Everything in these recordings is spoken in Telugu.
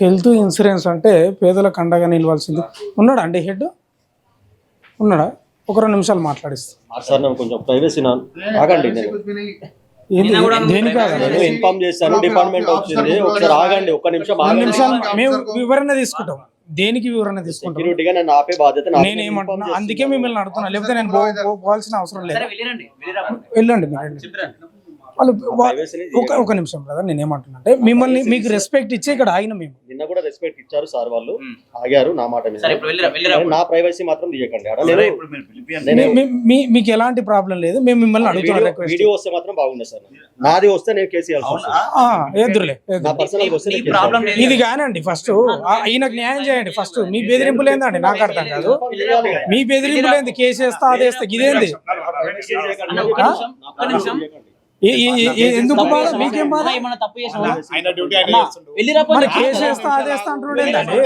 హెల్త్ ఇన్సూరెన్స్ అంటే పేదలకు అండగా నిలవాల్సింది. ఉన్నాడా అండి హెడ్? ఉన్నాడా? ఒక రెండు నిమిషాలు మాట్లాడిస్తా. సార్ నాకు కొంచెం ప్రైవసీ నా ఆగండి నేను ఏంది? దేనికి కాదండి? నేను ఇన్ఫార్మ్ చేశాను డిపార్ట్మెంట్ వచ్చింది. ఒకసారి ఆగండి ఒక్క నిమిషం రెండు ఆగండి. నిమిషాలు మేము వివరణ తీసుకుంటాం. దేనికి వివరణ తీసుకుంటాం? సెక్యూరిటీగా నేను ఆపే బాధ్యత నాది. నేను ఏమంటున్నా? అందుకే మిమ్మల్ని అడుగుతున్నా. లేకపోతే నేను పోవాల్సిన అవసరం లేదు. వెళ్ళండి. వాళ్ళు ఒక ఒక నిమిషం బ్రదర్ నేను ఏమంటున్నా అంటే మిమ్మల్ని మీకు రెస్పెక్ట్ ఇచ్చి ఇక్కడ ఆగిన మేము. నిన్న కూడా రెస్పెక్ట్ ఇచ్చారు సార్ వాళ్ళు. ఆగారు నా మాట మీద సరే ఇప్పుడు వెళ్ళిరా వెళ్ళిరా కానీ నా ప్రైవసీ మాత్రం తీయకండి. ఆడ నేను మీ- మీ- మీ- మీకు ఎలాంటి ప్రాబ్లం లేదు. మేము మిమ్మల్ని అడుగుతున్నాం వీడియో రిక్వెస్ట్ వీడియో వస్తే మాత్రం బాగుండే సార్. నాది వస్తే నేను కేసు ఇవ్వాల్సి వస్తుంది. ఎదురులే నా ఎదురు. పర్సనల్ వస్తే నీ నేను కేసు ప్రాబ్లం ఇవ్వాలి. ఇది కానండి ఫస్ట్ ఈయనకు న్యాయం చేయండి ఫస్ట్ మీ బెదిరింపులు ఏందండి? నాకు అర్థం కాదు. మీ బెదిరింపులు ఏంది? కేసు వేస్తా అది వేస్తా ఇదేంది అన్న, ఒక్క నిమిషం ఒక్క ఎందుకు బాధ? మీకేం బాధ? ఏమన్నా తప్పు మరి కేసు వేస్తా అంటున్నాడు ఏందండి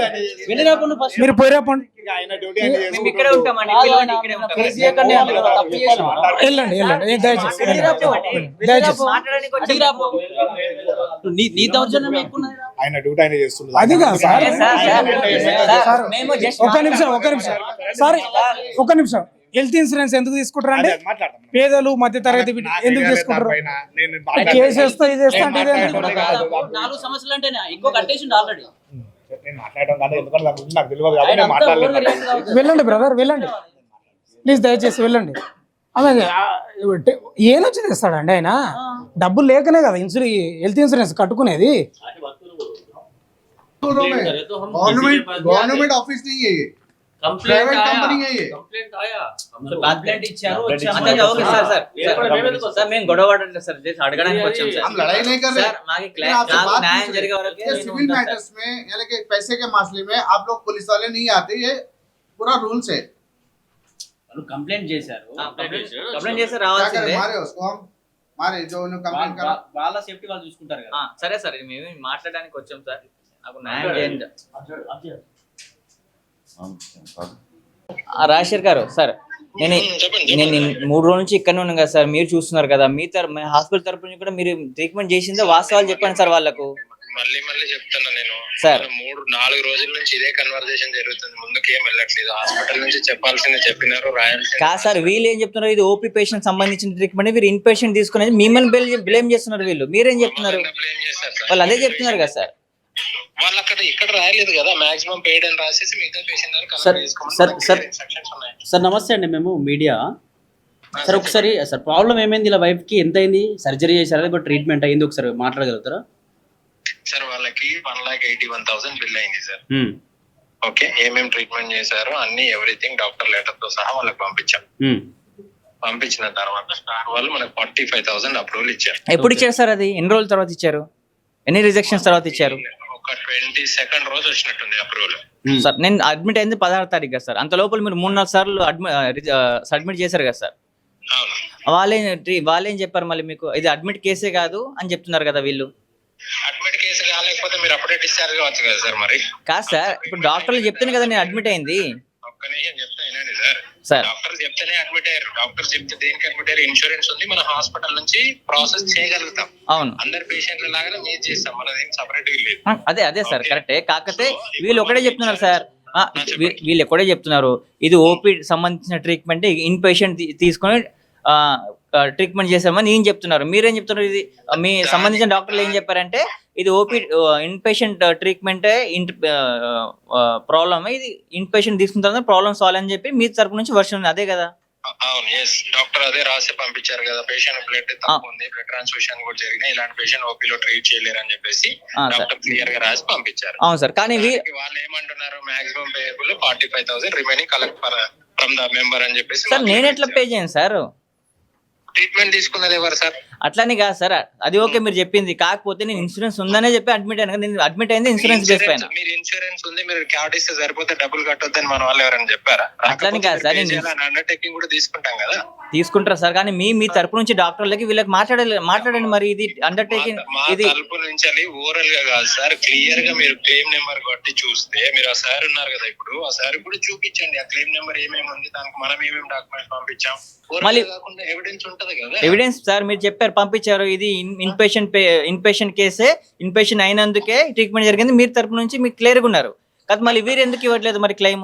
వెళ్ళిరా పన్ను ఫస్ట్ మీరు పోయిరా పండి ఇక ఆయన డ్యూటీ ఆయన మేము చేసుకుంటూ ఇక్కడే ఉంటామండి పిల్లవాడిని ఇక్కడే ఉంటాం కేసు చేయకండి అన్న కదా, తప్పు చేసావా? వెళ్ళండి వెళ్ళండి. దయచేసి. ఆయన డ్యూటీ ఆయన అది కాదు సార్. నిమిషం ఒక నిమిషం. సార్ ఒక నిమిషం. హెల్త్ ఇన్సూరెన్స్ ఎందుకు తీసుకుంటారు పేదలు మధ్య తరగతి ఎందుకు తీసుకుంటారు? ఇది వెళ్ళండి బ్రదర్ వెళ్ళండి. ప్లీజ్ దయచేసి వెళ్ళండి. అలాగే ఏనొచ్చి తెస్తాడండి ఆయన? డబ్బులు లేకనే కదా insurance health insurance కట్టుకునేది. Government government office complaint private आया कंपनी है ये कंप्लेंट आया కంప్లైంట్ ఇచ్చారు Complaint వచ్చాము. ఇచ్చారు. అంటే ఓకే సార్ సార్ సార్ మేము గొడవ పడట్లేదు సార్ జస్ట్ అడగడానికి వచ్చాం సార్ हम लड़ाई नहीं कर रहे సార్ మాకు క్లా- मैं आपसे నాకు बात న్యాయం पूछ జరిగే रहे వరకే ये నేను सिविल ఉంటాను సార్. मैटर्स में यानी कि पैसे के मामले में आप लोग पुलिस वाले नहीं आते ये पूरा रूल्स है వాళ్ళు కంప్లైంట్ చేశారు ఆ, కంప్లైంట్ కంప్లైంట్ చేస్తే क्या రావాల్సిందే करें मारे उसको हम मारे जो उन्होंने कंप्लेन करा వాళ్ళ- వాళ్ళ సేఫ్టీ వాళ్ళు చూసుకుంటారు కదా ఆ, సరే సార్ ఇది మేము మాట్లాడడానికి వచ్చాం సార్ నాకు న్యాయం చేయండి ఆ, రాజశేఖర్ గారు సార్ నేను నేను మూడు రోజుల నుంచి ఇక్కడనే ఉన్నాను కదా సార్ మీరు చూస్తున్నారు కదా మీ తరపు మీ హాస్పిటల్ తరపు నుంచి కూడా మీరు ట్రీట్మెంట్ చేసిందో వాస్తవాలు చెప్పండి సార్ వాళ్ళకు. మళ్ళీ మళ్ళీ చెప్తున్నా నేను. సార్. మూడు నాలుగు రోజుల నుంచి ఇదే కన్వర్జేషన్ జరుగుతుంది. ముందుకు ఏం వెళ్ళట్లేదు. హాస్పిటల్ నుంచి చెప్పాల్సింది చెప్పినారు రాయాల్సింది. కాదు సార్ వీళ్ళు ఏం చెప్తున్నారు? ఇది ఓపీ పేషెంట్ సంబంధించిన ట్రీట్మెంట్ వీరు ఇన్ పేషెంట్ తీసుకునేది మిమ్మల్ని బ్లేమ్ చేస్తున్నారు వీళ్ళు. మీరేం చెప్తున్నారు? వాళ్ళు అదే చెప్తున్నారు కదా సార్. వాళ్ళు అక్కడ ఇక్కడ రాయలేదు కదా మాక్సిమం పెయిడ్ అని రాసేసి మిగతా patient sir, sir, sir. Sir నమస్తే అండి మేము మీడియా. సార్ ఒకసారి సార్ ప్రాబ్లం ఏమైంది? ఇలా వైఫ్కి ఎంత అయింది సర్జరీ చేశారా? లేకపోతే ట్రీట్మెంట్ అయింది? ఒకసారి మాట్లాడగలుగుతారా? సార్ వాళ్ళకి one lakh eighty one thousand bill అయింది సార్. ఓకే ఏమేం ట్రీట్మెంట్ చేశారో అన్ని ఎవ్రీథింగ్ డాక్టర్ లెటర్తో సహా వాళ్ళకి పంపించాం. పంపించిన తర్వాత స్టార్ వాళ్ళు మనకు ఫార్టీ ఫైవ్ థౌసండ్ అప్రూవల్ ఇచ్చారు. ఎప్పుడు ఇచ్చారు సార్ అది? ఎన్ని రోజుల తర్వాత ఇచ్చారు? ఎన్ని రిజెక్షన్స్ తర్వాత ఇచ్చారు? ఒక ట్వంటీ సెకండ్ రోజు వచ్చినట్టుంది అప్రూవల్. ఉమ్. సార్ నేను అడ్మిట్ అయింది పదహారు తారీఖు కదా సార్. అంత లోపల మీరు మూడు నాలుగు సార్లు అడ్మిట్ అడ్మిట్ చేశారు కదా సార్. వాళ్ళేం ట్రీ- వాళ్ళేం చెప్పారు మళ్ళీ మీకు? ఇది అడ్మిట్ కేసే కాదు అని చెప్తున్నారు కదా వీళ్ళు. అడ్మిట్ కేసు కాలేకపోతే మీరు అప్పుడే డిశ్చార్జ్ కావచ్చు కదా సార్ మరి? కాదు సార్ ఇప్పుడు డాక్టర్లు చెప్తేనే కదా నేను అడ్మిట్ అయింది. ఒక్క నిమిషం చెప్తా సార్. డాక్టర్ చెప్తేనే అడ్మిట్ అయ్యారు. డాక్టర్ చెప్తే దేనికి అడ్మిట్ అయ్యారు? ఇన్సూరెన్స్ ఉంది. మన హాస్పిటల్ నుంచి ప్రాసెస్ చేయగలుగుతాం. అవును. అందరు పేషెంట్ల లాగానే మీరు చేస్తాం. మనది సపరేట్ లేదు. అదే అదే సార్. కరెక్టే కాకపోతే వీళ్ళు ఒకటే చెప్తున్నారు సార్. వీళ్ళు ఒకటే చెప్తున్నారు. ఇది ఓపీ సంబంధించిన ట్రీట్మెంట్ ఇన్ పేషెంట్ తీసుకొని ట్రీట్మెంట్ చేసామని ఏం చెప్తున్నారు. మీరేం చెప్తున్నారు ఇది? మీ సంబంధించిన డాక్టర్లు ఏం చెప్పారంటే ఇది OP in patient treatment in problem ఇది ఇన్ పేషెంట్ తీసుకున్న తర్వాత ప్రాబ్లమ్ సాల్వ్ అని చెప్పి మీ తరపు నుంచి వర్షన్ ఉంది. అదే కదా? అవును ఎస్ డాక్టర్ అదే రాసి పంపించారు కదా. పేషెంట్ బ్లడ్ తక్కువ ఉంది. బ్లడ్ ట్రాన్స్ఫ్యూషన్ కూడా జరిగినాయి. ఇలాంటి పేషెంట్ ఓపీలో ట్రీట్ చేయలేరు అని చెప్పేసి డాక్టర్ క్లియర్గా రాసి పంపించారు. అవును సార్. కానీ వాళ్ళు ఏమంటున్నారు? Maximum payable forty five thousand remaining collect from the member అని చెప్పేసి సార్ నేను ఎట్లా పే చేయను సార్? ట్రీట్మెంట్ తీసుకున్నది ఎవరు సార్? అట్లని కాదు సార్. అది ఓకే మీరు చెప్పింది. కాకపోతే నేను ఇన్సూరెన్స్ ఉందనే చెప్పి అడ్మిట్ అయినా నేను అడ్మిట్ అయింది ఇన్సూరెన్స్ బేస్ పైన. మీరు ఇన్సూరెన్స్ ఉంది మీరు క్యాట్ ఇస్తే సరిపోతే డబ్బులు కట్టొద్దని మన వాళ్ళు ఎవరైనా చెప్పారా? అట్లని కాదు సార్, నేను- అండర్టేకింగ్ కూడా తీసుకుంటాం కదా. తీసుకుంటారు సార్ కానీ మీ మీ తరపు నుంచి డాక్టర్లకి వీళ్ళకి మాట్లాడాలి మాట్లాడండి మరి ఇది అండర్టేకింగ్ ఇది తలుపు నుంచి ఓరల్గా కాదు సార్ క్లియర్గా మీరు క్లెయిమ్ నెంబర్ కొట్టి చూస్తే మీరు ఆ సార్ ఉన్నారు కదా ఇప్పుడు ఆ సార్ కూడా చూపించండి ఆ క్లెయిమ్ నెంబర్ ఏమేమి ఉంది దానికి మనం ఏమేమి డాక్యుమెంట్స్ పంపించాం. మళ్ళీ- ఎవిడెన్స్ ఉంటది కదా. ఎవిడెన్స్ సార్ మీరు చెప్పారు చెప్పారు పంపించారు. ఇది ఇన్పేషెంట్ ఇన్పేషెంట్ కేసే ఇన్పేషెంట్ అయినందుకే ట్రీట్మెంట్ జరిగింది. మీరు తరపు నుంచి మీకు క్లియర్గా ఉన్నారు. కాదు మళ్ళీ వీరు ఎందుకు ఇవ్వట్లేదు మరి క్లెయిమ్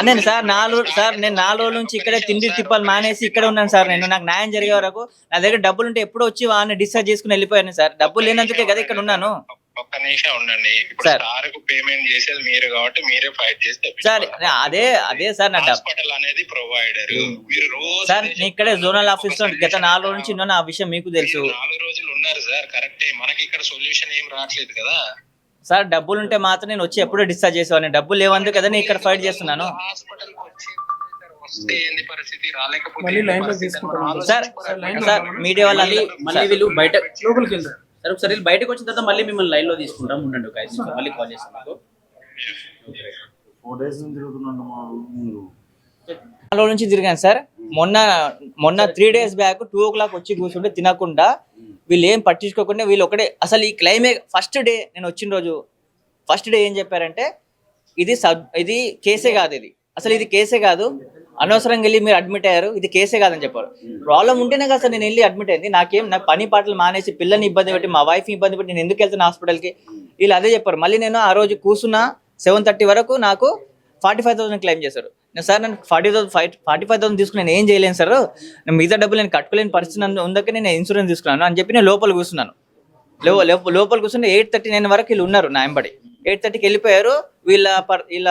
అది సార్ నాలుగు సార్ నేను నాలుగు రోజుల నుంచి ఇక్కడే తిండి తిప్పాలి మానేసి ఇక్కడ ఉన్నాను సార్ నేను. నాకు న్యాయం జరిగే వరకు నా దగ్గర డబ్బులు ఉంటే ఎప్పుడు వచ్చి వాడిని డిశ్చార్జ్ చేసుకుని వెళ్ళిపోయాను సార్. డబ్బులు లేనందుకే కదా ఇక్కడ ఉన్నాను. ఒక్క నిమిషం ఉండండి. ఇప్పుడు సార్. సార్కు పేమెంట్ చేసేది మీరు కాబట్టి మీరే ఫైట్ చేస్తే సార్ అదే అదే సార్ నా డబ్బు హాస్పిటల్ అనేది ప్రొవైడర్. మీరు రోజు సార్ నేను ఇక్కడే జోనల్ ఆఫీస్లో గత నాలుగు రోజుల నుంచి ఉన్నాను ఆ విషయం మీకు తెలుసు. నాలుగు రోజులు ఉన్నారు సార్ కరెక్టే. మనకి ఇక్కడ సొల్యూషన్ ఏం రావట్లేదు కదా. సార్ డబ్బులు ఉంటే మాత్రం నేను వచ్చి ఎప్పుడో డిశ్చార్జ్ చేసేవాడిని. డబ్బులు లేవందుకు కదా నేను ఇక్కడ ఫైట్ చేస్తున్నాను. Hospital sir. సార్ మీడియా వాళ్ళ మళ్ళీ మళ్ళీ వీళ్ళు బయట లోపలికి వెళ్తారు సరే ఒకసారి బయటకు వచ్చిన తర్వాత మళ్ళీ మిమ్మల్ని లైన్లో తీసుకుంటాం. ఉండండి ఒక ఐదు. మళ్ళీ కాల్ చేస్తాం మీకు. ఫోర్ డేస్ నుంచి తిరుగుతున్నాను మా మీరు నాలుగు నుంచి తిరిగాను సార్. మొన్న మొన్న three days back two o'clock వచ్చి కూర్చుంటే తినకుండా వీళ్ళు ఏం పట్టించుకోకుండా వీళ్ళు ఒకటే అసలు ఈ క్లైమే ఫస్ట్ డే నేను వచ్చిన రోజు ఫస్ట్ డే ఏం చెప్పారంటే ఇది సబ్ ఇది కేసే కాదు ఇది. అసలు ఇది కేసే కాదు. అనవసరంగా వెళ్ళి మీరు అడ్మిట్ అయ్యారు. ఇది కేసే కాదని చెప్పారు. ప్రాబ్లం ఉంటేనే కదా సార్ నేను వెళ్ళి అడ్మిట్ అయింది. నాకేం నా పని పాటలు మానేసి పిల్లల్ని ఇబ్బంది పెట్టి మా వైఫ్ ఇబ్బంది పెట్టి నేను ఎందుకు వెళ్తాను హాస్పిటల్కి వీళ్ళు అదే చెప్పారు. మళ్ళీ నేను ఆ రోజు కూర్చున్నా సెవెన్ థర్టీ వరకు నాకు ఫార్టీ ఫైవ్ థౌసండ్ క్లెయిమ్ చేశారు. నేను సార్ నేను forty thousand five forty five thousand తీసుకుని నేను ఏం చేయలేను సార్? నేను మిగతా డబ్బులు నేను కట్టుకోలేని పరిస్థితి నందు- ఉందకే నేను ఇన్సూరెన్స్ తీసుకున్నాను అని చెప్పి నేను లోపల కూర్చున్నాను లోపల కూర్చుంటే ఎయిట్ థర్టీ నైన్ వరకు వీళ్ళు ఉన్నారు నా ఎంబడి ఎయిట్ థర్టీకి వెళ్ళిపోయారు. వీళ్ళ పర్ వీళ్ళ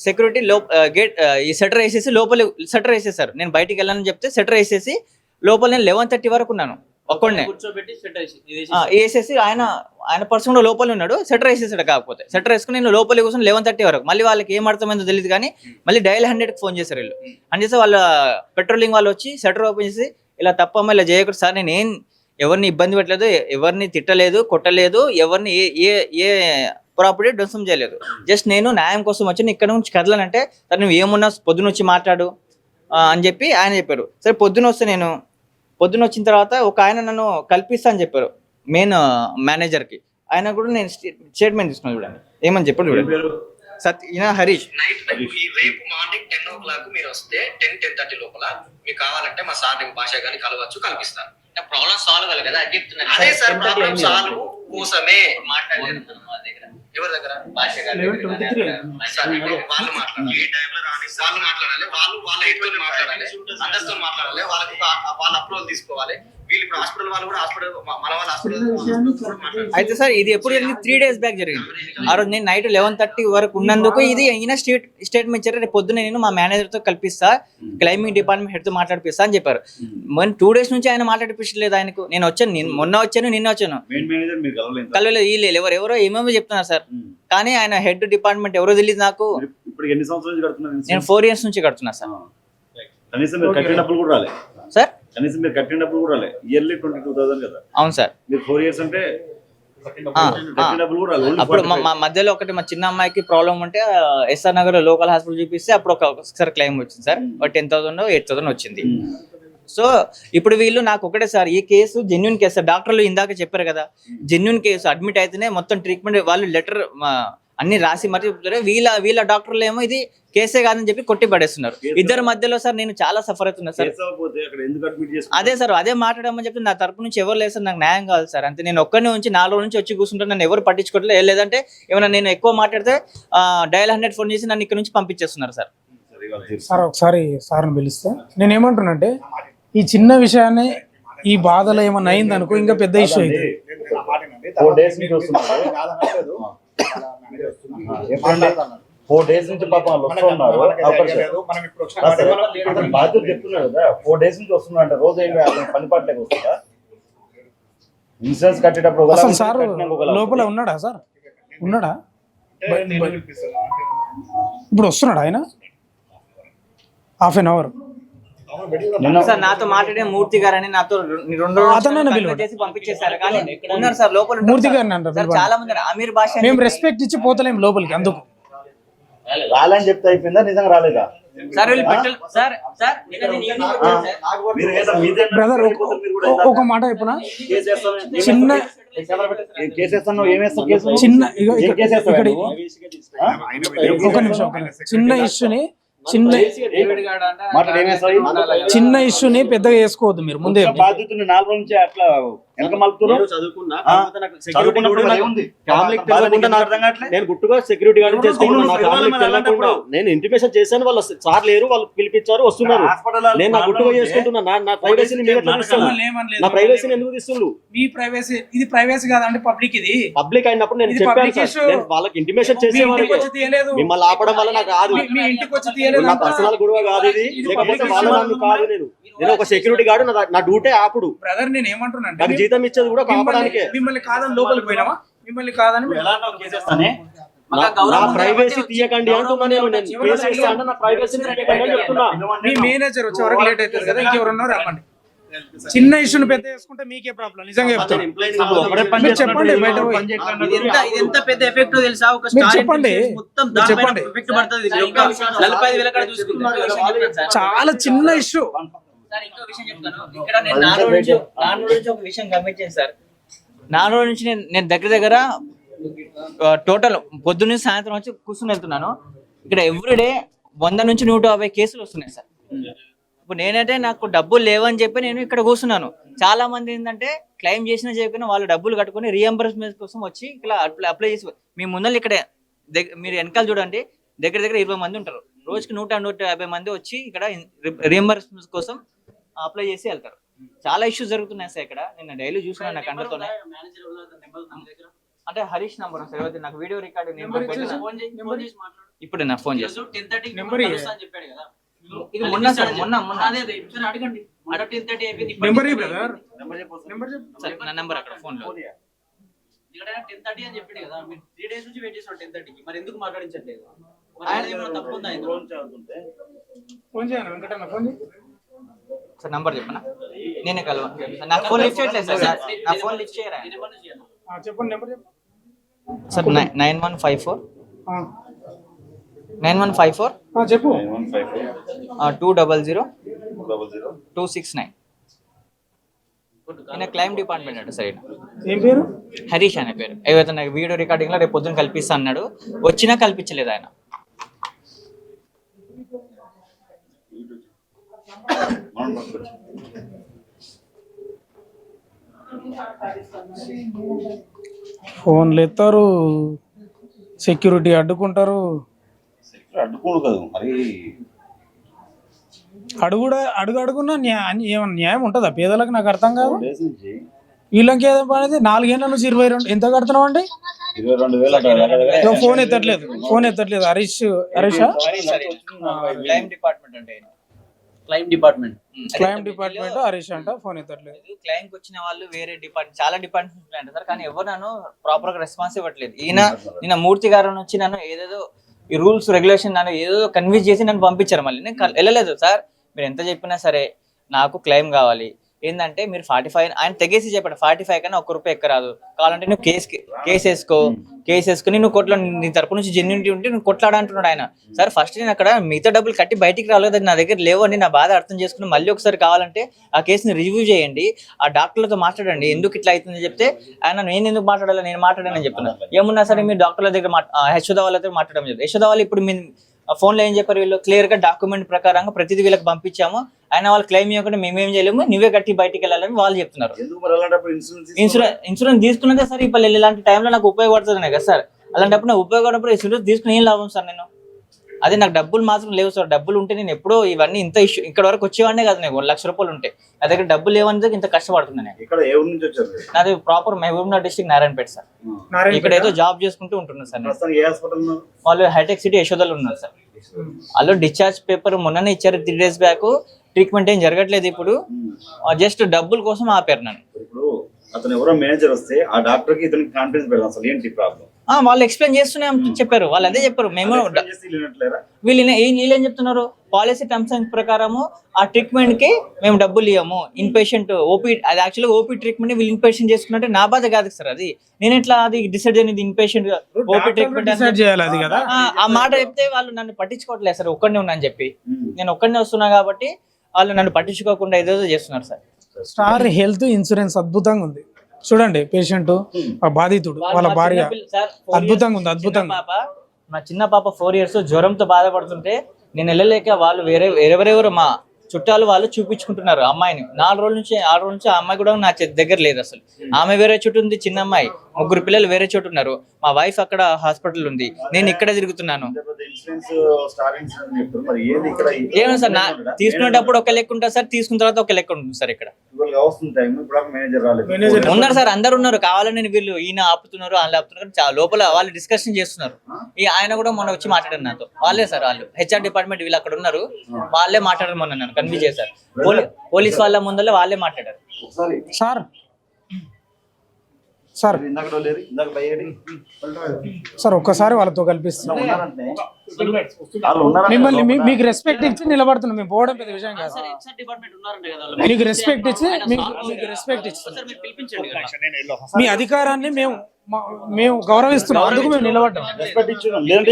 సెక్యూరిటీ లో గేట్ ఈ సెటర్ వేసేసి లోపల సెటర్ వేసేసారు. నేను బయటికి వెళ్ళాలని చెప్తే సెటర్ వేసేసి లోపల నేను లెవెన్ థర్టీ వరకు ఉన్నాను ఒక్కడనే. కూర్చోబెట్టి చేసి- చేసి- వేసేసి ఆయన ఆయన పర్సన్ కూడా లోపల ఉన్నాడు సెటర్ వేసేసాడు కాకపోతే. సెటర్ వేసుకుని నేను లోపలికి కూర్చొని లెవెన్ థర్టీ వరకు. మళ్ళీ వాళ్ళకి ఏం అర్థమైందో తెలియదు కానీ మళ్ళీ డైల్ హండ్రెడ్కి ఫోన్ చేశారు వీళ్ళు. అని చేస్తే వాళ్ళ పెట్రోలింగ్ వాళ్ళు వచ్చి షటర్ ఓపెన్ చేసి ఇలా తప్పమ్మ ఇలా చేయకూడదు సార్ నేను ఏం ఎవరిని ఇబ్బంది పెట్టలేదు ఎవరిని తిట్టలేదు కొట్టలేదు ఎవరిని ఏ ఏ ఏ ప్రాపర్టీ ధ్వంసం చేయలేదు. జస్ట్ నేను న్యాయం కోసం వచ్చి ఇక్కడ నుంచి కదలనంటే సార్ నువ్వు ఏమున్నా పొద్దున వచ్చి మాట్లాడు అని చెప్పి ఆయన చెప్పారు. సరే పొద్దున వస్తే నేను పొద్దున వచ్చిన తర్వాత ఒక ఆయన నన్ను కల్పిస్తా అని చెప్పారు మెయిన్ మేనేజర్కి. ఆయన కూడా నేను స్టేట్మెంట్ తీసుకున్నాను చూడండి. ఏమని చెప్పాడు చూడండి. సత్ ఈయన హరీష్. రేపు మార్నింగ్ టెన్ ఓ క్లాక్ మీరు వస్తే టెన్ టెన్ థర్టీ లోపల మీకు కావాలంటే మా సార్ భాష గాని కలవచ్చు కల్పిస్తాను ప్రాబ్లం సాల్వ్ అవ్వాలి కదా అది చెప్తున్నాను అదే సార్ ప్రాబ్లం సాల్వ్ కోసమే. మాట్లాడలేదు మా దగ్గర. ఎవరి దగ్గర? భాష గారి సార్ ఇప్పుడు వాళ్ళు మాట్లాడాలి. ఏ టైంలో రాని వాళ్ళు మాట్లాడాలి. వాళ్ళు వాళ్ళ ఎయిట్ మాట్లాడాలి. అందరితో మాట్లాడాలి. వాళ్ళకి వాళ్ళ అప్రూవల్ తీసుకోవాలి. వీళ్ళు ఇప్పుడు హాస్పిటల్ వాళ్ళు కూడా హాస్పిటల్ మన వాళ్ళ హాస్పిటల్ అయితే సార్ ఇది ఎప్పుడు జరిగింది? త్రీ డేస్ బ్యాక్ జరిగింది. ఆ రోజు నేను నైట్ లెవెన్ థర్టీ వరకు ఉన్నందుకు ఇది ఈయన స్టేట్ స్టేట్మెంట్ ఇచ్చారు రేపు పొద్దున్న నేను మా మేనేజర్తో కల్పిస్తా క్లైమింగ్ డిపార్ట్మెంట్ హెడ్తో మాట్లాడిపిస్తా అని చెప్పారు. మన టూ డేస్ నుంచి ఆయన మాట్లాడిపించలేదు ఆయనకు. నేను వచ్చాను నేను మొన్న వచ్చాను నిన్న వచ్చాను. మెయిన్ మేనేజర్ మీరు కలవలేదు వీళ్ళు ఎవరు ఎవరో ఏమేమో చెప్తున్నారు సార్. కానీ ఆయన హెడ్ డిపార్ట్మెంట్ ఎవరో తెలియదు నాకు. ఇప్పుడు ఎన్ని సంవత్సరాల నుంచి కడుతున్నారు? నేను ఫోర్ ఇయర్స్ నుంచి కడుతున్నా సార్. మీరు సార్ కనీసం మీరు కట్టిన డబ్బులు కూడా రాలే ఇయర్లీ ట్వంటీ టూ థౌసండ్ కదా. అవును సార్. మీరు ఫోర్ ఇయర్స్ అంటే అప్పుడు మా 45. మా మధ్యలో ఒకటి మా చిన్న అమ్మాయికి ప్రాబ్లం ఉంటే ఎస్ఆర్ నగర్ లోకల్ హాస్పిటల్ చూపిస్తే అప్పుడు ఒక ఒకసారి క్లెయిమ్ వచ్చింది sir. Ten thousand eight thousand వచ్చింది. సో ఇప్పుడు వీళ్ళు నాకు ఒకటే సార్ ఈ కేసు జెన్యున్ కేసు డాక్టర్లు ఇందాక చెప్పారు కదా. జెన్యున్ కేసు అడ్మిట్ అయితేనే మొత్తం ట్రీట్మెంట్ వాళ్ళు లెటర్ అన్ని రాసి మరి చెప్తారు. వీళ్ళ వీళ్ళ డాక్టర్లు ఏమో ఇది కేసే కాదని చెప్పి కొట్టి పడేస్తున్నారు. ఇద్దరి మధ్యలో సార్ నేను చాలా సఫర్ అవుతున్నా సార్. అదే సార్ అదే మాట్లాడమని చెప్తే నా తరపు నుంచి ఎవరు లేదు సార్ నాకు న్యాయం కావాలి సార్. అంతే నేను ఒక్కరిని ఉంచి నాలుగు రోజుల నుంచి వచ్చి కూర్చుంటాను నన్ను ఎవరు పట్టించుకోవట్లేదు లేదంటే ఏమైనా నేను ఎక్కువ మాట్లాడితే డయల్ హండ్రెడ్ ఫోన్ చేసి నన్ను ఇక్కడ నుంచి పంపించేస్తున్నారు సార్. సార్ ఒకసారి సార్ని పిలిస్తే నేను ఏమంటున్నానంటే ఈ చిన్న విషయాన్ని ఈ బాధలో ఏమన్నా అయింది అనుకో ఇంకా పెద్ద ఇష్యూ అవుతుంది ఫోర్ డేస్ నుంచి వస్తున్నారు ఎప్పుడంటే ఫోర్ డేస్ నుంచి పాపం వాళ్ళు వస్తున్నారు. అతను బాధ్యత చెప్తున్నాడు కదా. ఫోర్ డేస్ నుంచి వస్తున్నా అంటే రోజు ఏమి అతను పని పాటలేక వస్తుందా ఇన్సూరెన్స్ కట్టేటప్పుడు సార్ లోపల. ఉన్నాడా సార్? ఉన్నాడా. ఇప్పుడు వస్తున్నాడా ఆయన? Half an hour. సార్ నాతో మాట్లాడే మూర్తి గారు అని నాతో రెండు. చేసి పంపించేశారు. కానీ ఉన్నారు సార్ లోపల మూర్తి. గారిని అంటారు. చాలా మంది. అమీర్ భాష మేము రెస్పెక్ట్ ఇచ్చి పోతలేం లోపలికి అందుకు. రాలని చెప్తే అయిపోయిందా? నిజంగా రాలేదా? సార్ వీళ్ళు పెట్టాలి. సార్ సార్ నిన్న నేను evening వచ్చాను సార్. మీరు ఏదో మీదే బ్రదర్ ఒక మాట చెప్పునా? చిన్న- చిన్న ఇక్కడ- ఒక నిమిషం. చిన్న ఇష్యూని చిన్న చిన్న ఇష్యూని పెద్దగా చేసుకోవద్దు మీరు ముందే బాధ్యతని నాలుగు నుంచి అట్లా నేను గుట్టుగా సెక్యూరిటీ గార్డ్ చేసుకుంటున్నా నేను ఇంటిమేషన్ చేశాను వాళ్ళు సార్ లేరు వాళ్ళు పిలిపించారు వస్తున్నారు. నేను నా గుట్టుగా చేసుకుంటున్నా. నా నా ప్రైవసీని ప్రైవసీని ఎందుకు తీస్తుండ్రు మీ ప్రైవసీ ఇది ప్రైవసీ కాదండి పబ్లిక్ ఇది. పబ్లిక్ అయినప్పుడు నేను చెప్పాను వాళ్ళకి ఇంటిమేషన్ తీయలేదు. మిమ్మల్ని ఆపడం వల్ల నాకు తీయలేదు నా. పర్సనల్ గొడవ కాదు ఇది. లేకపోతే వాళ్ళ కాదు నేను. నేను ఒక సెక్యూరిటీ గార్డు నా డ్యూటీ ఆపుడు. బ్రదర్ నేను ఏమంటున్నా నాకు జీతం ఇచ్చేది కూడా కాపడానికే. మిమ్మల్ని కాదని లోపలికి పోయినామా మిమ్మల్ని కాదని నా ప్రైవసీ తీయకండి అంటే నా చెప్తున్నా. మీ మేనేజర్ వచ్చే వరకు లేట్ అవుతుంది కదా ఇంకెవరున్నో రమ్మండి చిన్న ఇష్యూని పెద్ద చేసుకుంటే మీకే ప్రాబ్లం నిజంగా చెప్తాను ఒకడే పని మీరు చెప్పండి బయట ఎంత పెద్ద ఎఫెక్ట్ తెలుసా? ఒక చెప్పండి. చెప్పండి. చాలా చిన్న ఇష్యూ సార్ ఇంకో విషయం చెప్తాను. ఇక్కడ నేను నాన్న నుంచి నాన్న నుంచి ఒక విషయం గమనించాను సార్. నుంచి నేను నేను దగ్గర దగ్గర టోటల్ పొద్దున్న నుంచి సాయంత్రం వచ్చి కూర్చుని వెళ్తున్నాను. ఇక్కడ ఎవ్రీడే వంద నుంచి నూట యాభై కేసులు వస్తున్నాయి సార్. ఇప్పుడు నేనంటే నాకు డబ్బులు లేవని చెప్పి నేను ఇక్కడ కూర్చున్నాను. చాలా మంది ఏంటంటే క్లెయిమ్ చేసినా చెప్పిన వాళ్ళు డబ్బులు కట్టుకొని రియంబర్స్మెంట్ కోసం వచ్చి ఇక్కడ అప్లై చేసి మీ ముందర ఇక్కడ మీరు వెనకాల చూడండి దగ్గర దగ్గర ఇరవై మంది ఉంటారు. రోజుకి నూట నూట యాభై మంది వచ్చి ఇక్కడ రియంబర్స్మెంట్ కోసం అప్లై చేసి వెళ్తారు. చాలా ఇష్యూస్ జరుగుతున్నాయి సార్ ఇక్కడ. నేను డైలీ చూస్తున్నాను నా కంటతోనే అంటే హరీష్ నంబర్ సార్. నాకు వీడియో రికార్డు ఇప్పుడు నా ఫోన్ చేస్తాను నెంబర్ ఇయ్యి. ఇది మొన్న సార్ మొన్న మొన్న. అడగండి. టెన్ థర్టీ అయిపోయింది. నెంబర్ బ్రదర్ నెంబర్ చెప్పు. సార్ నా నెంబర్ అక్కడ ఫోన్లో. టెన్ థర్టీ అని చెప్పాడు కదా. మీరు త్రీ డేస్ నుంచి వెయిట్ చేసిన టెన్ థర్టీకి మరి ఎందుకు మాట్లాడించట్లేదు? మరి ఆయన ఏమైనా తప్పు ఉందా ఇందులో? ఫోన్ చేయాలి వెంకటన్న ఫోన్ చేయి. సార్ నంబర్ చెప్పనా? నేనే కలవ నా ఫోన్ లిఫ్ట్ చేయట్లేదు సార్. నా- నా ఫోన్ లిఫ్ట్ చేయరా? చెప్పండి నెంబర్ చెప్పు sir nine one five four. ఆ, నైన్ వన్ ఫైవ్ ఫోర్. ఆ, చెప్పు. Two double zero. Two six nine. ఈయన క్లైమ్ డిపార్ట్మెంట్ అంట సార్ ఈయన. ఏం పేరు? హరీష్ అనే పేరు. ఏవైతే నాకు వీడియో రికార్డింగ్లో రేపు పొద్దున్న కల్పిస్తా అన్నాడు వచ్చినా కల్పించలేదు ఆయన. ఫోన్లు ఎత్తారు సెక్యూరిటీ అడ్డుకుంటారు. అడ్డుకోడు కదా మరి. అడుగుడ అడుగు అడుగున్నా న్యాయం ఏమన్నా న్యాయం ఉంటుందా? పేదలకు నాకు అర్థం కాదు. వీళ్ళకి ఏదో పనేది నాలుగేళ్ళ నుంచి ఇరవై రెండు ఎంత కడుతున్నావు అండి? ఫోన్ ఎత్తట్లేదు ఫోన్ ఎత్తట్లేదు. హరీష్ హరీషా? డిపార్ట్మెంట్ అంటే. Claim department. Claim department Harish అంట ఫోన్ ఎత్తట్లేదు క్లైమ్కి వచ్చిన వాళ్ళు వేరే డిపార్ట్మెంట్ చాలా డిపార్ట్మెంట్ అంటారు సార్. కానీ ఎవరు నన్ను ప్రాపర్గా రెస్పాన్స్ ఇవ్వట్లేదు. ఈయన నిన్న మూర్తి గారు వచ్చి నన్ను ఏదేదో ఈ రూల్స్ రెగ్యులేషన్ నన్ను ఏదో కన్విన్స్ చేసి నన్ను పంపించారు మళ్ళీ. నేను వెళ్ళలేదు సార్. మీరు ఎంత చెప్పినా సరే నాకు క్లెయిమ్ కావాలి. ఏంటంటే మీరు ఫార్టీ ఫైవ్ ఆయన తెగేసి చెప్పాడు ఫార్టీ ఫైవ్ కన్నా ఒక్క రూపాయి ఎక్కరాదు కావాలంటే నువ్వు కేసు కేసు వేసుకో. కేసు వేసుకుని నువ్వు కొట్ల నీ తరపు నుంచి జెన్యునిటీ ఉంటే నువ్వు కొట్లాడ అంటున్నాడు ఆయన. సార్ ఫస్ట్ నేను అక్కడ మిగతా డబ్బులు కట్టి బయటికి రాలేదు. నా దగ్గర లేవండి నా బాధ అర్థం చేసుకుని మళ్ళీ ఒకసారి కావాలంటే ఆ కేసుని రివ్యూ చేయండి. ఆ డాక్టర్లతో మాట్లాడండి. ఎందుకు ఇట్లా అవుతుంది చెప్తే ఆయన నేను ఎందుకు మాట్లాడాలి? నేను మాట్లాడానని చెప్తున్నా. ఏమున్నా సరే మీరు డాక్టర్ల దగ్గర యశోద వాళ్ళ దగ్గర మాట్లాడడం లేదు యశోద వాళ్ళు ఇప్పుడు మీ ఫోన్లో ఏం చెప్పారు వీళ్ళు? క్లియర్గా డాక్యుమెంట్ ప్రకారంగా ప్రతిదీ వీళ్ళకి పంపించాము. ఆయన వాళ్ళు క్లెయిమ్ చేయకుండా మేమేం చేయలేము నువ్వే కట్టి బయటికి వెళ్ళాలని వాళ్ళు చెప్తున్నారు. ఇన్సూరెన్స్ ఇన్సూరెన్స్ ఇన్సూరెన్స్ తీసుకున్నదే సార్ ఇప్పుడు ఇలాంటి టైంలో నాకు ఉపయోగపడుతుంది కదా సార్. అలాంటప్పుడు నాకు ఉపయోగపడినప్పుడు ఇన్సూరెన్స్ తీసుకుని ఏం లాభం సార్ నేను? అదే నాకు డబ్బులు మాత్రం లేవు సార్. డబ్బులు ఉంటే నేను ఎప్పుడో ఇవన్నీ ఇంత ఇష్యూ ఇక్కడ వరకు వచ్చేవాడినే కదా నేను. లక్ష రూపాయలు ఉంటే. నా దగ్గర డబ్బులు లేవని ఇంత కష్టపడుతున్నాను నేను. ఇక్కడ ఏ ఊరు నుంచి వచ్చారు? నాది proper Mahabubnagar district Narayanpet sir. ఇక్కడ ఏదో జాబ్ చేసుకుంటూ ఉంటున్నాను సార్ నేను. ప్రస్తుతానికి ఏ హాస్పిటల్ ఉన్నారు? వాళ్ళు హైటెక్ సిటీ యశోదలు ఉన్నారు సార్. వాళ్ళు డిశ్చార్జ్ పేపర్ మొన్ననే ఇచ్చారు త్రీ డేస్ బ్యాక్. ట్రీట్మెంట్ ఏం జరగట్లేదు ఇప్పుడు. జస్ట్ డబ్బుల కోసం ఆపారు నన్ను. ఇప్పుడు అతను ఎవరో మేనేజర్ వస్తే ఆ డాక్టర్కి ఇతనికి కాన్ఫిడెన్స్ పెడదాం అసలు ఏంటి ప్రాబ్లం? వాళ్ళు ఎక్స్ప్లెయిన్ చేస్తూనే చెప్పారు. వాళ్ళు అదే చెప్పారు. మేము వీళ్ళు ఏం- వీళ్ళు ఏం చెప్తున్నారు? పాలసీ టర్మ్స్ అండ్ ప్రకారము ఆ ట్రీట్మెంట్కి మేము డబ్బులు ఇవ్వము ఇన్ పేషెంట్ ఓపీ అది యాక్చువల్గా ఓపీ ట్రీట్మెంట్ వీళ్ళు ఇన్ పేషెంట్ చేసుకున్నట్టే నా బాధ కాదు సార్ అది. నేను ఎట్లా అది డిసైడ్ చేయనిది ఇన్ పేషెంట్ ఓపీ ట్రీట్మెంట్ చేయాలి కదా? ఆ మాట చెప్తే వాళ్ళు నన్ను పట్టించుకోవట్లేదు సార్. ఒక్కడనే ఉన్నాను చెప్పి. నేను ఒక్కడనే వస్తున్నా కాబట్టి వాళ్ళు నన్ను పట్టించుకోకుండా ఏదేదో చేస్తున్నారు సార్. స్టార్ హెల్త్ ఇన్సూరెన్స్ అద్భుతంగా ఉంది. చూడండి పేషెంట్ బాధితుడు వాళ్ళ భార్య. అద్భుతంగా ఉంది, అద్భుతంగా. మా చిన్న పాప ఫోర్ ఇయర్స్ జ్వరంతో బాధపడుతుంటే నేను వెళ్ళలేక వాళ్ళు వేరే వేరెవరెవరు మా చుట్టాలు వాళ్ళు చూపించుకుంటున్నారు అమ్మాయిని. నాలుగు రోజుల నుంచి ఆరు రోజుల నుంచి ఆ అమ్మాయి కూడా నా దగ్గర లేదు అసలు. ఆమె వేరే చోటు ఉంది చిన్న అమ్మాయి. ముగ్గురు పిల్లలు వేరే చోటు ఉన్నారు. మా వైఫ్ అక్కడ హాస్పిటల్ ఉంది. నేను ఇక్కడ తిరుగుతున్నాను. ఏమో సార్ నా తీసుకునేటప్పుడు ఒక లెక్క ఉంటుంది సార్ తీసుకున్న తర్వాత ఒక లెక్క ఉంటుంది సార్ ఇక్కడ. ఉన్నారు సార్ అందరు ఉన్నారు. కావాలని వీళ్ళు ఈయన ఆపుతున్నారు వాళ్ళు ఆపుతున్నారు. లోపల వాళ్ళు డిస్కషన్ చేస్తున్నారు. ఈ ఆయన కూడా మొన్న వచ్చి మాట్లాడారు నాతో. వాళ్ళే సార్ వాళ్ళు. హెచ్ఆర్ డిపార్ట్మెంట్ వీళ్ళు అక్కడ ఉన్నారు. వాళ్ళే మాట్లాడారు మొన్న నన్ను కన్విన్స్ చేశారు. పోలీ పోలీస్ వాళ్ళ ముందర వాళ్ళే మాట్లాడారు. Sir sir. సార్ ఒక్కసారి వాళ్ళతో కల్పిస్తున్నాం మిమ్మల్ని మీకు రెస్పెక్ట్ ఇచ్చి నిలబడుతున్నాం. మేము పోవడం పెద్ద విషయం కాదు. మీకు రెస్పెక్ట్ ఇచ్చి మీకు రెస్పెక్ట్ ఇచ్చి. మీ అధికారాన్ని మేము మేము గౌరవిస్తున్నాం. అందుకు మేము నిలబడ్డాం. రెస్పెక్ట్ ఇచ్చున్నాం. లేదంటే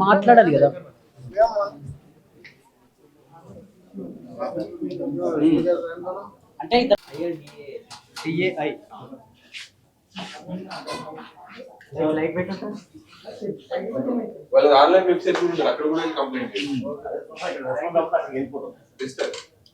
మాట్లాడాలి కదా. అంటే టిఏఐ వాళ్ళ ఆన్లైన్ వెబ్సైట్ అక్కడ కూడా కంప్లైంట్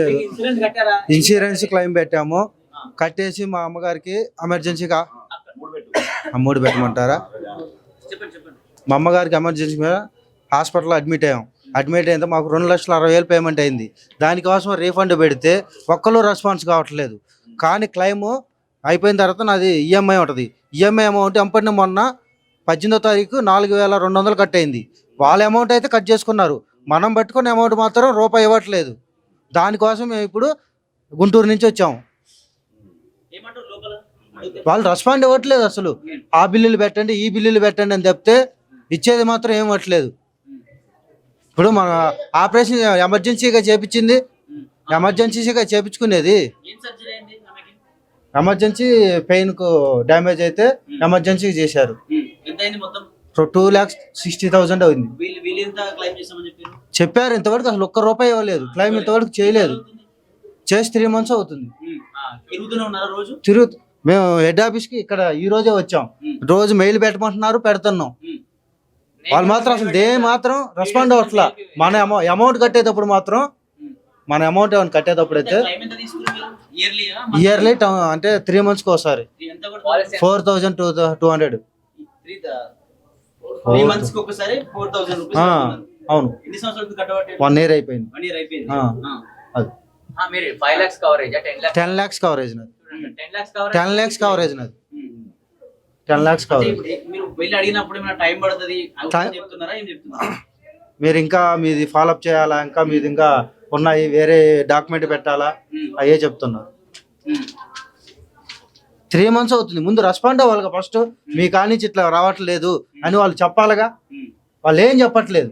లేదు. ఇన్సూరెన్స్ క్లెయిమ్ పెట్టాము. కట్టేసి మా అమ్మగారికి ఎమర్జెన్సీగా అమ్మఒడి పెట్టమంటారా? మా అమ్మగారికి ఎమర్జెన్సీ మీద హాస్పిటల్లో అడ్మిట్ అయ్యాం. అడ్మిట్ అయితే మాకు రెండు లక్షల అరవై వేలు పేమెంట్ అయింది. దానికోసం రీఫండ్ పెడితే ఒక్కరు రెస్పాన్స్ కావట్లేదు. కానీ క్లెయిమ్ అయిపోయిన తర్వాత నాది ఈఎంఐ ఉంటుంది. ఈఎంఐ అమౌంట్ ఎంపడిన మొన్న పద్దెనిమిదో తారీఖు నాలుగు వేల రెండు వందలు కట్ అయింది. వాళ్ళ అమౌంట్ అయితే కట్ చేసుకున్నారు. మనం పట్టుకున్న అమౌంట్ మాత్రం రూపాయి ఇవ్వట్లేదు. దానికోసం మేము ఇప్పుడు గుంటూరు నుంచి వచ్చాము వాళ్ళు రెస్పాండ్ ఇవ్వట్లేదు అసలు. ఆ బిల్లులు పెట్టండి ఈ బిల్లులు పెట్టండి అని చెప్తే ఇచ్చేది మాత్రం ఏం ఇవ్వట్లేదు. ఇప్పుడు మన ఆపరేషన్ ఎమర్జెన్సీగా చేపించింది. ఎమర్జెన్సీగా చేపించుకునేది. ఎమర్జెన్సీ పెయిన్కు డ్యామేజ్ అయితే ఎమర్జెన్సీ చేశారు. టూ ల్యాక్స్ సిక్స్టీ థౌసండ్ అయింది. చెప్పారు? ఇంతవరకు అసలు ఒక్క రూపాయి ఇవ్వలేదు. క్లైమ్ ఇంతవరకు చేయలేదు. చేసి త్రీ మంత్స్ అవుతుంది. మేము హెడ్ ఆఫీస్కి ఇక్కడ ఈ రోజే వచ్చాం. రోజు మెయిల్ పెట్టమంటున్నారు పెడుతున్నాం. వాళ్ళు మాత్రం అసలు దే మాత్రం రెస్పాండ్ అవ్వట్లా. మన అమౌ అమౌంట్ కట్టేటప్పుడు మాత్రం మన అమౌంట్ ఏమైనా కట్టేటప్పుడు అయితే ఇయర్లీ అంటే త్రీ మంత్స్కి ఒకసారి. Four thousand two two hundred three three మంత్స్కి ఒకసారి ఫోర్ థౌసండ్ రూపీస్ అవును. ఎన్ని సంవత్సరాలు కట్టబట్టి వన్ ఇయర్ అయిపోయింది. టెన్ ల్యాక్స్ కవరేజ్ నాది. Ten lakhs coverage ten lakhs coverage నాది. టెన్ ల్యాక్స్ కవరేజ్ మీరు ఇంకా మీది ఫాలోఅప్ చేయాలా? ఇంకా మీది ఇంకా ఉన్నాయి వేరే డాక్యుమెంట్ పెట్టాలా? అయ్యే చెప్తున్నారు త్రీ మంత్స్ అవుతుంది. ముందు రెస్పాండ్ అవ్వాలిగా ఫస్ట్ మీ కానించి ఇట్లా రావట్లేదు అని వాళ్ళు చెప్పాలిగా? వాళ్ళు ఏం చెప్పట్లేదు.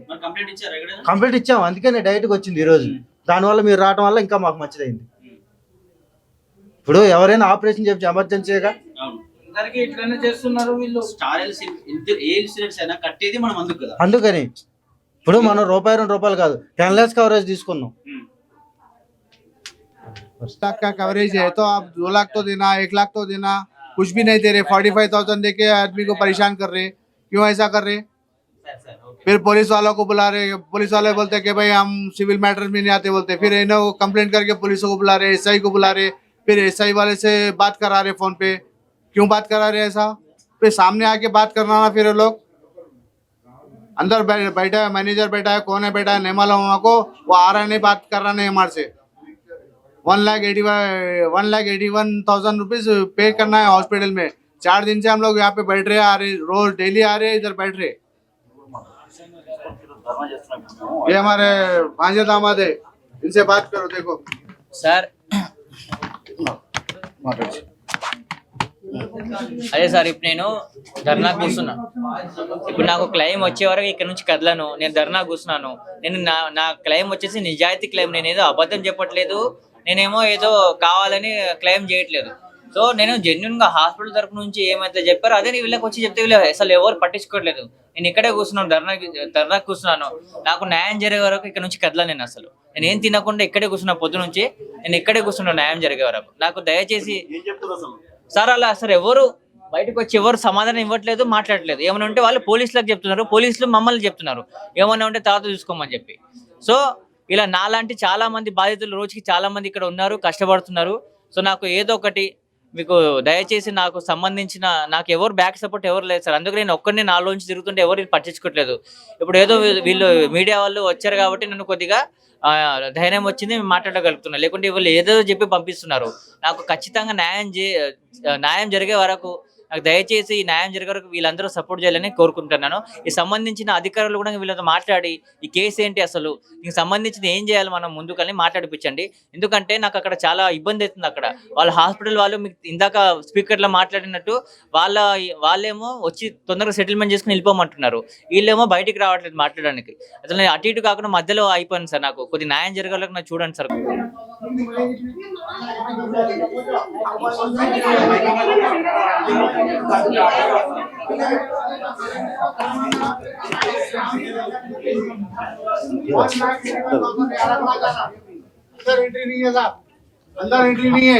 కంప్లైంట్ ఇచ్చాము. అందుకే నేను డైరెక్ట్గా వచ్చింది ఈరోజు దానివల్ల మీరు రావడం వల్ల ఇంకా మాకు మంచిదైంది. ఇప్పుడు ఎవరైనా ఆపరేషన్ చేసి ఎమర్జెన్సీగా అవును అందరికి ఇట్లానే చేస్తున్నారు వీళ్ళు స్టార్ ఎల్స్ ఏ ఇన్సూరెన్స్ అయినా కట్టేది మనం అందుకు కదా అందుకని ఇప్పుడు మనం రూపాయి రెండు రూపాయలు కాదు టెన్ ల్యాక్స్ కవరేజ్ తీసుకున్నాం लाख का कवरेज है तो आप दो लाख तो देना एक लाख तो देना कुछ भी नहीं दे रहे फोर्टी फाइव थाउजेंड दे के आदमी को परेशान कर रहे क्यों ऐसा कर रहे फिर पुलिस वालों को बुला रहे पुलिस वाले बोलते कि भाई हम सिविल मैटर में नहीं आते बोलते फिर इन्हें वो कंप्लेंट करके पुलिस को बुला रहे एसआई को बुला रहे फिर एसआई वाले से बात करा रहे फ़ोन पे। क्यों बात करा रहे ऐसा? फिर सामने आके बात करना ना फिर लोग। अंदर बैठा है, मैनेजर बैठा है, कौन है बैठा है नहीं मालूम हमको वो आ रहा नहीं बात कर रहा, नहीं हमारे से। One lakh eighty one lakh eighty one thousand rupees pay करना है हॉस्पिटल में। चार दिन से हम लोग यहाँ पे बैठ रहे आ रहे, रोज डेली आ रहे इधर बैठ रहे। ये हमारे भांजे दामाद है, इनसे बात करो, देखो। అదే సార్ ఇప్పుడు నేను ధర్నా కూర్చున్నా. ఇప్పుడు నాకు క్లెయిమ్ వచ్చే వరకు ఇక్కడ నుంచి కదలను. నేను ధర్నా కూర్చున్నాను. నేను నా నా క్లెయిమ్ వచ్చేసి నిజాయితీ క్లెయిమ్ నేను ఏదో అబద్ధం చెప్పట్లేదు. నేనేమో ఏదో కావాలని క్లెయిమ్ చేయట్లేదు. సో నేను జెన్యున్గా హాస్పిటల్ తరపు నుంచి ఏమైతే చెప్పారో అదే నేను వీళ్ళకి వచ్చి చెప్తే వీళ్ళు అసలు ఎవరు పట్టించుకోవట్లేదు. నేను ఇక్కడే కూర్చున్నాను ధర్నా ధర్నా కూర్చున్నాను. నాకు న్యాయం జరిగే వరకు ఇక్కడ నుంచి కదలను నేను అసలు. నేను ఏం తినకుండా ఇక్కడే కూర్చున్నా పొద్దు నుంచి నేను ఇక్కడే కూర్చున్నాను న్యాయం జరిగే వరకు. నాకు దయచేసి సార్ అలా సార్ ఎవరు బయటకు వచ్చి ఎవరు సమాధానం ఇవ్వట్లేదు మాట్లాడట్లేదు. ఏమైనా ఉంటే వాళ్ళు పోలీసులకు చెప్తున్నారు పోలీసులు మమ్మల్ని చెప్తున్నారు. ఏమైనా ఉంటే తర్వాత చూసుకోమని చెప్పి. సో ఇలా నాలాంటి చాలా మంది బాధితులు రోజుకి చాలా మంది ఇక్కడ ఉన్నారు కష్టపడుతున్నారు. సో నాకు ఏదో ఒకటి మీకు దయచేసి నాకు సంబంధించిన నాకు ఎవరు బ్యాక్ సపోర్ట్ ఎవరు లేదు సార్. అందుకే నేను ఒక్కరిని నాలోంచి తిరుగుతుంటే ఎవరు పట్టించుకోవట్లేదు. ఇప్పుడు ఏదో వీళ్ళు- మీడియా వాళ్ళు వచ్చారు కాబట్టి నన్ను కొద్దిగా ధైర్యం వచ్చింది మేము మాట్లాడగలుగుతున్నా. లేకుంటే వీళ్ళు ఏదో చెప్పి పంపిస్తున్నారు. నాకు ఖచ్చితంగా న్యాయం చే న్యాయం జరిగే వరకు నాకు దయచేసి ఈ న్యాయం జరిగే వీళ్ళందరూ సపోర్ట్ చేయాలని కోరుకుంటున్నాను. ఈ సంబంధించిన అధికారులు కూడా వీళ్ళతో మాట్లాడి ఈ కేసు ఏంటి అసలు? దీనికి సంబంధించిన ఏం చేయాలి మనం ముందుకని మాట్లాడిపించండి. ఎందుకంటే నాకు అక్కడ చాలా ఇబ్బంది అవుతుంది అక్కడ. వాళ్ళ హాస్పిటల్ వాళ్ళు మీకు ఇందాక స్పీకర్లో మాట్లాడినట్టు వాళ్ళ వాళ్ళేమో వచ్చి తొందరగా సెటిల్మెంట్ చేసుకుని వెళ్ళిపోమంటున్నారు. వీళ్ళేమో బయటికి రావట్లేదు మాట్లాడడానికి. అసలు అటు ఇటు కాకుండా మధ్యలో అయిపోయింది సార్ నాకు. కొద్ది న్యాయం జరగాలకు నాకు చూడండి సార్. अंदर एंट्री नहीं है साहब अंदर एंट्री नहीं है.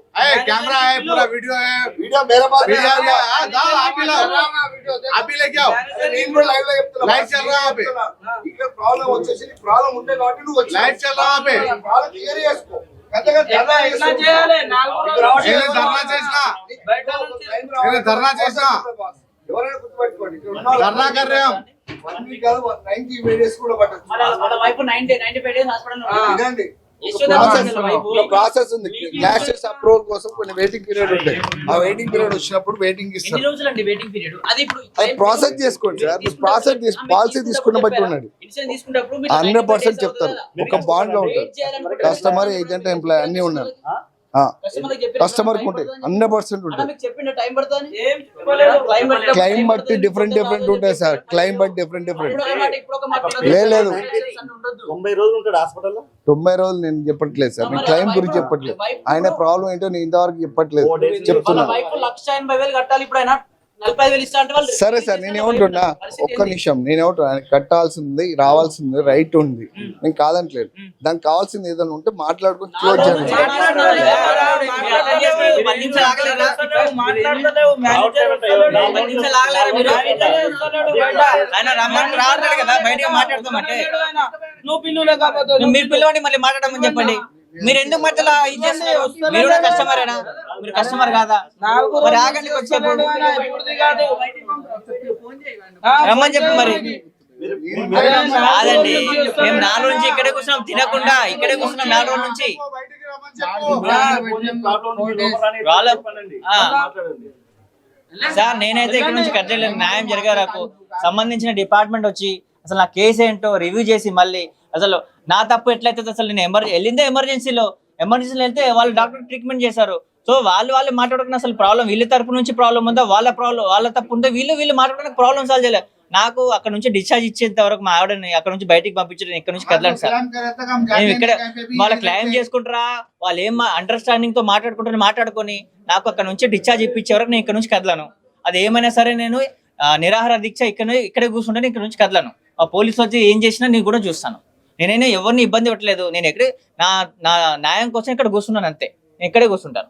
है कैमरा है पूरा वीडियो है वीडियो है हाँ जाओ आप ही लाओ आप ही लेके आओ लाइव चल रहा है वहाँ पे लाइव चल रहा है वहाँ पे నేను ధర్నా చేసిన నేను ధర్నా చేసిన ధర్నా कर रहे हम మన మన వైపు ninety ninety five days hospital process ఉంది. గ్లాసెస్ అప్రూవల్ కోసం కొన్ని వెయిటింగ్ పీరియడ్ ఉంటాయి ఆ వెయిటింగ్ పీరియడ్ వచ్చినప్పుడు వెయిటింగ్ ఎన్ని ఇస్తారు అది ప్రాసెస్ చేసుకోండి సార్. ప్రాసెస్ తీసు పాలసీ తీసుకున్న బట్టి ఉన్నది ఇన్సూరెన్స్ తీసుకున్నప్పుడు మీరు హండ్రెడ్ 95 పర్సెంట్ చెప్తారు. ఒక. బాండ్లో ఉంటుంది కస్టమర్ ఏజెంట్ ఎంప్లాయ్ అన్ని ఉన్నారు. Customer కి చెప్పిన కస్టమర్కి time ఉంటాయి హండ్రెడ్ పర్సెంట్ ఉంటాయి క్లైమ్ బట్టి డిఫరెంట్ డిఫరెంట్ ఉంటాయి సార్ క్లైమ్ బట్టి డిఫరెంట్ డిఫరెంట్ లేదు, లేదు. తొంభై రోజులు ఉంటాడు హాస్పిటల్లో తొంభై రోజులు నేను చెప్పట్లేదు సార్ నేను క్లైమ్ గురించి చెప్పట్లేదు. ఆయన ప్రాబ్లం ఏంటో నేను ఇంతవరకు చెప్పట్లేదు. చెప్తున్నా. సరే సార్ నేను ఏమంటున్నా ఒక్క నిమిషం నేను ఏమంటున్నా ఆయన కట్టాల్సింది రావాల్సింది రైట్ ఉంది నేను కాదంటలేదు దానికి కావాల్సింది ఏదైనా ఉంటే మాట్లాడుకుని క్లోజ్ చేయండి మీరు పిలవండి మళ్ళీ మాట్లాడమని చెప్పండి మీరు ఎందుకు మధ్యలో ఇది చేస్తారు మీరు కూడా కస్టమరేనా మీరు కస్టమర్ కాదా? మరి ఆగండి వచ్చేప్పుడు రమ్మని చెప్పు మరి. కాదండి మేము నాలుగు నుంచి ఇక్కడే కూర్చున్నాం. తినకుండా ఇక్కడే కూర్చున్నాం నాలుగు రోజుల నుంచి. సార్ నేనైతే ఇక్కడ నుంచి కట్ చేయలేదు న్యాయం జరిగే వరకు సంబంధించిన డిపార్ట్మెంట్ వచ్చి అసలు నా కేసు ఏంటో రివ్యూ చేసి మళ్ళీ అసలు నా తప్పు ఎట్లయితే అసలు? నేను ఎమర్ వెళ్ళిందే ఎమర్జెన్సీలో. ఎమర్జెన్సీలో వెళ్తే వాళ్ళు డాక్టర్ ట్రీట్మెంట్ చేశారు. సో వాళ్ళు వాళ్ళు మాట్లాడుకున్న అసలు ప్రాబ్లం వీళ్ళ తరపు నుంచి ప్రాబ్లం ఉందా? వాళ్ళ ప్రాబ్లం వాళ్ళ తప్పు ఉందా? వీళ్ళు వీళ్ళు మాట్లాడడానికి ప్రాబ్లం సాల్వ్ చేయలేదు నాకు అక్కడ నుంచి డిశ్చార్జ్ ఇచ్చేంత వరకు మా ఆవిడని అక్కడ నుంచి బయటికి పంపించడం ఇక్కడ నుంచి కదలండి సార్. నేను ఇక్కడ వాళ్ళ క్లైమ్ చేసుకుంటారా? వాళ్ళు ఏం అండర్స్టాండింగ్తో మాట్లాడుకుంటారు మాట్లాడుకొని నాకు అక్కడ నుంచి డిశ్చార్జ్ ఇప్పించే వరకు నేను ఇక్కడ నుంచి కదలను. అది ఏమైనా సరే నేను నిరాహార దీక్ష ఇక్కడ ఇక్కడే కూర్చుంటే నేను ఇక్కడ నుంచి కదలను. ఆ పోలీసు వచ్చి ఏం చేసినా నేను కూడా చూస్తాను. నేనైనా ఎవరిని ఇబ్బంది పెట్టలేదు నేను ఎక్కడ నా నా న్యాయం కోసం ఇక్కడ కూర్చున్నాను అంతే నేను ఇక్కడే కూర్చుంటాను